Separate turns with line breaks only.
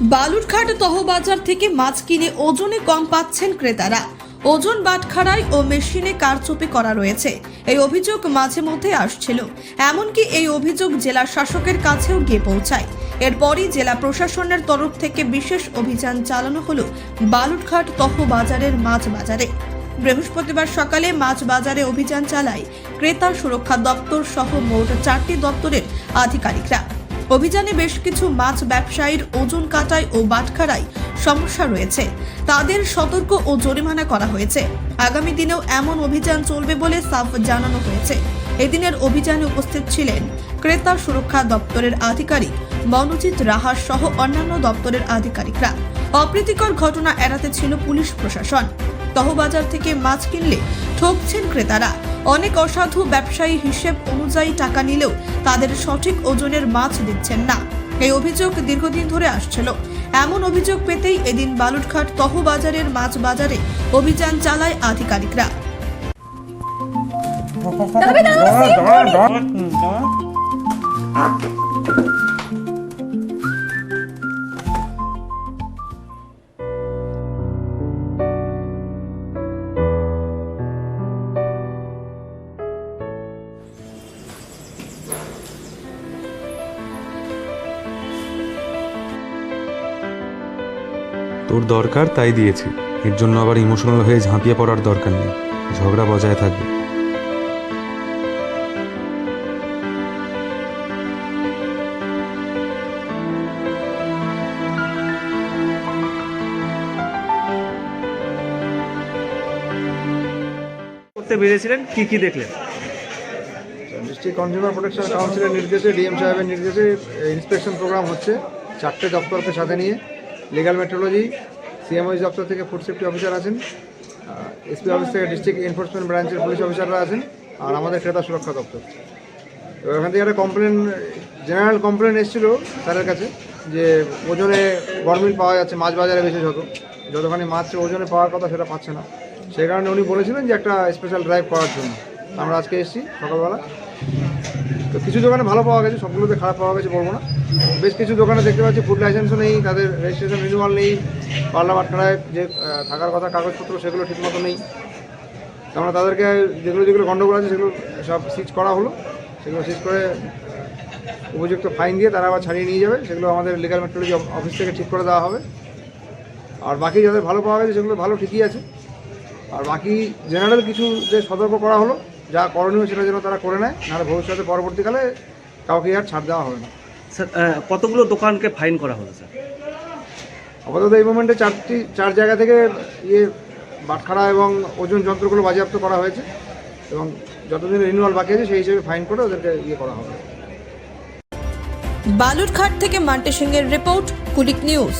বালুরঘাট তহবাজার থেকে মাছ কিনে ওজনে কম পাচ্ছেন ক্রেতারা। ওজন বাটখারায় ও মেশিনে কারচুপি করা রয়েছে। এই অভিযোগ মাঝে মধ্যে আসছিল। এমনকি এই অভিযোগ জেলা শাসকের কাছেও গিয়ে পৌঁছায়। এরপরই জেলা প্রশাসনের তরফ থেকে বিশেষ অভিযান চালানো হলো বালুরঘাট তহবাজারের মাছ বাজারে। বৃহস্পতিবার সকালে মাছ বাজারে অভিযান চালায় ক্রেতা সুরক্ষা দপ্তর সহ মোট চারটি দপ্তরের আধিকারিকরা। অভিযানে বেশ কিছু মাছ ব্যবসায়ীর ওজন কাটায় ও বাটখারায় সমস্যা রয়েছে। তাদের সতর্ক ও জরিমানা করা হয়েছে। আগামী দিনেও এমন অভিযান চলবে বলে সাফ জানানো হয়েছে। এদিনের অভিযানে উপস্থিত ছিলেন ক্রেতা সুরক্ষা দপ্তরের আধিকারিক মনোজিৎ রাহাস সহ অন্যান্য দপ্তরের আধিকারিকরা। অপ্রীতিকর ঘটনা এড়াতে ছিল পুলিশ প্রশাসন। তহবাজার থেকে মাছ কিনলে ঠকছেন ক্রেতারা। অনেক অসাধু ব্যবসায়ী হিসেব অনুযায়ী টাকা নিলেও তাদের সঠিক ওজনের মাছ দিচ্ছেন না। এই অভিযোগ দীর্ঘদিন ধরে আসছিল। এমন অভিযোগ পেতেই এদিন বালুরঘাট তহবাজারের মাছ বাজারে অভিযান চালায় আধিকারিকরা।
তোর দরকার তাই দিয়েছি। এর জন্য আবার ইমোশনাল হয়ে ঝাঁপিয়ে পড়ার দরকার নেই। ঝগড়া বজায় থাকবে।
করতে বেরিয়েছিলেন কি কি দেখলেন?
ডিস্ট্রিক্ট কনজিউমার প্রোটেকশন কাউন্সিলের নির্দেশে ডিএম সাহেবের নির্দেশে ইন্সপেকশন প্রোগ্রাম হচ্ছে। চারটে দপ্তরকে সাথে নিয়ে লিগাল মেট্রোলজি সিএমওই দপ্তর থেকে ফুড সেফটি অফিসার আছেন এসপি অফিস থেকে ডিস্ট্রিক্ট এনফোর্সমেন্ট ব্রাঞ্চের পুলিশ অফিসাররা আছেন, আর আমাদের ক্রেতা সুরক্ষা দপ্তর। এবার ওখান থেকে একটা কমপ্লেন জেনারেল কমপ্লেন এসেছিল স্যারের কাছে, যে ওজনে গরমিল পাওয়া যাচ্ছে, মাছ বাজারে বিশেষত যতখানি মাছ ওজনে পাওয়ার কথা সেটা পাচ্ছে না। সেই কারণে উনি বলেছিলেন যে একটা স্পেশাল ড্রাইভ করার জন্য। আমরা আজকে এসেছি সকালবেলা। তো কিছু দোকানে ভালো পাওয়া গেছে, সবগুলোতে খারাপ পাওয়া গেছে বলব না। বেশ কিছু দোকানে দেখতে পাচ্ছি ফুড লাইসেন্সও নেই, তাদের রেজিস্ট্রেশন রিনিউয়াল নেই, পাল্লা বাটখারায় যে থাকার কথা কাগজপত্র, সেগুলো ঠিকমতো নেই। আমরা তাদেরকে যেগুলো যেগুলো গণ্ডগোল আছে, সেগুলো সব সিজ করা হলো। সেগুলো সিজ করে উপযুক্ত ফাইন দিয়ে তারা আবার ছাড়িয়ে নিয়ে যাবে। সেগুলো আমাদের লিগাল মেট্রোলজি অফিস থেকে ঠিক করে দেওয়া হবে। আর বাকি যাদের ভালো পাওয়া গেছে, সেগুলো ভালো ঠিকই আছে। আর বাকি জেনারেল কিছু যে সতর্ক করা হলো। যা করণীয় সেটা যেন তারা করে নেয়, নাহলে ভবিষ্যতে পরবর্তীকালে কাউকে আর ছাড় দেওয়া হবে না।
স্যার কতগুলো দোকানকে ফাইন করা হলো স্যার?
আপাতত এই মোমেন্টে চারটি চার জায়গা থেকে ইয়ে বাটখারা এবং ওজন যন্ত্রগুলো বাজেয়াপ্ত করা হয়েছে এবং যতদিন রিনিউয়াল বাকি আছে সেই হিসেবে ফাইন করে ওদেরকে ইয়ে করা হবে।
বালুরঘাট থেকে মান্টে সিংয়ের রিপোর্ট কুলিক নিউজ।